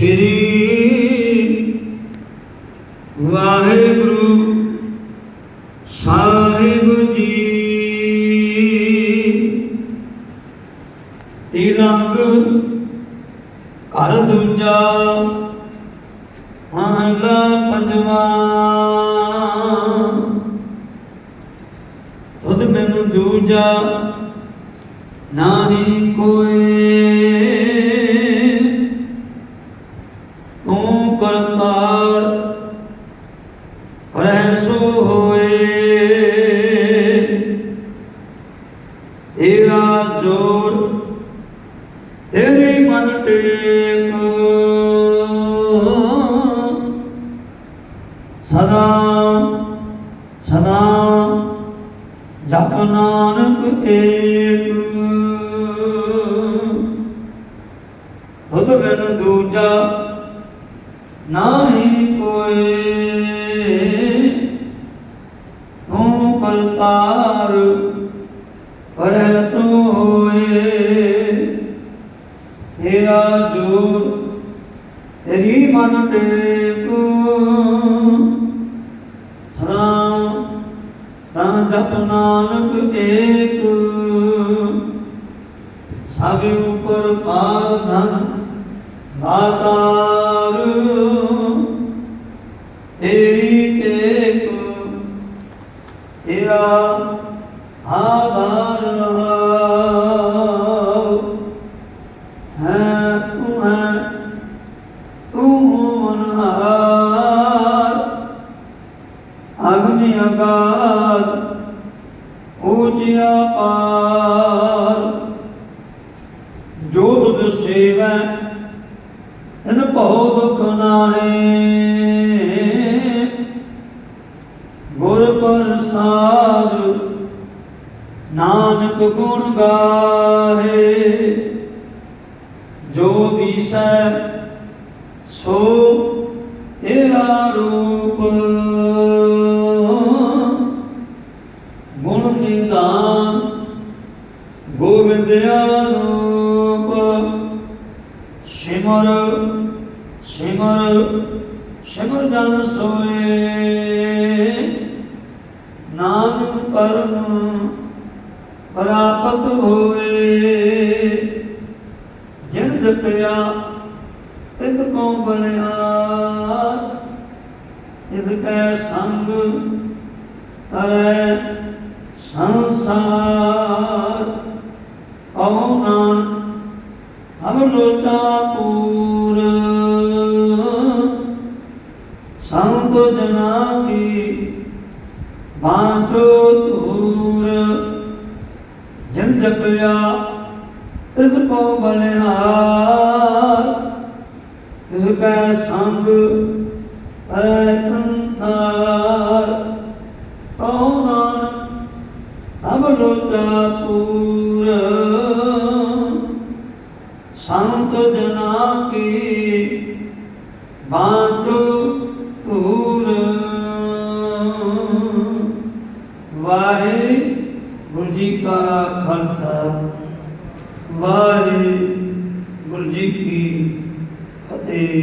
ਸ਼੍ਰੀ ਵਾਹਿਗੁਰੂ ਸਾਹਿਬ ਜੀ। ਤਿਲੰਗ ਘਰ ਦੂਜਾ ਮਹਲਾ ਪੰਜਵਾ। ਤੁਧ ਬਿਨ ਦੂਜਾ ਨਾਹੀ ਕੋਈ ਤੇਰਾ ਜੋਰ ਤੇਰੀ ਮਨ ਟੇਕ। ਸਦਾ ਸਦਾ ਜਪ ਨਾਨਕ ਏਕ। ਤੁਧ ਬਿਨ ਦੂਜਾ ਨਾਹੀ ਕੋਈ ਤੂੰ ਕਰਤਾਰ ਤੇਰੀ ਮਨ ਟੇਕੋ ਸਦਾ ਸਦਾ ਜਪ ਨਾਨਕ ਏਕ। ਸਭ ਉਪਰ ਪਾਰ ਧਨ ਦਾਤਾਰ। ਤੇਰੀ ਟੇਕ, ਤੇਰਾ ਆਧਾਰ ਰਹਾਉ ਊਚਿਆ ਪਾਰ। ਜੋ ਤੁਧ ਸੇਵੈ, ਤਨ ਭਉ ਦੁਖ ਨਾਹੀ। ਗੁਰ ਪ੍ਰਸਾਦ ਨਾਨਕ ਗੁਣ ਗਾਹੇ। ਜੋ ਦੀਸੈ, ਸੋ ਤੇਰਾ ਰੂਪ। ਨਿਦਾਨ ਗੋਬਿੰਦ ਅਨੂਪ ਸਿਮਰ ਸਿਮਰ ਸਿਮਰ ਜਨ ਸੋਏ। ਨਾਨਕ ਪਰਮ ਪ੍ਰਾਪਤ ਹੋਏ। ਜਿਨ ਜਪਿਆ, ਤਿਸ ਕੋ ਬਲਿਆ ਇਸ ਕੈ ਸੰਗ ਤਰੈ ਸੰਸਾਰ। ਕਉ ਨਾਨਕ ਹਮ ਲੋਟਾ ਪੂਰ। ਸੰਤ ਜਨਾ ਕੀ ਬਾਂਚੋ ਤੂਰ ਜਨ ਜਪਿਆ ਇਸ ਕੋ ਬਲਿਹਾਰ। ਇਸ ਕੈ ਸੰਗ ਅਰੈ ਸੰਤ ਜਨਾ ਕੀ ਬਾਚੋ ਧੂਰ। ਵਾਹਿ ਗੁਰੂ ਜੀ ਕਾ ਖਾਲਸਾ ਵਾਹਿ ਗੁਰੂ ਜੀ ਕੀ ਫਤਿਹ।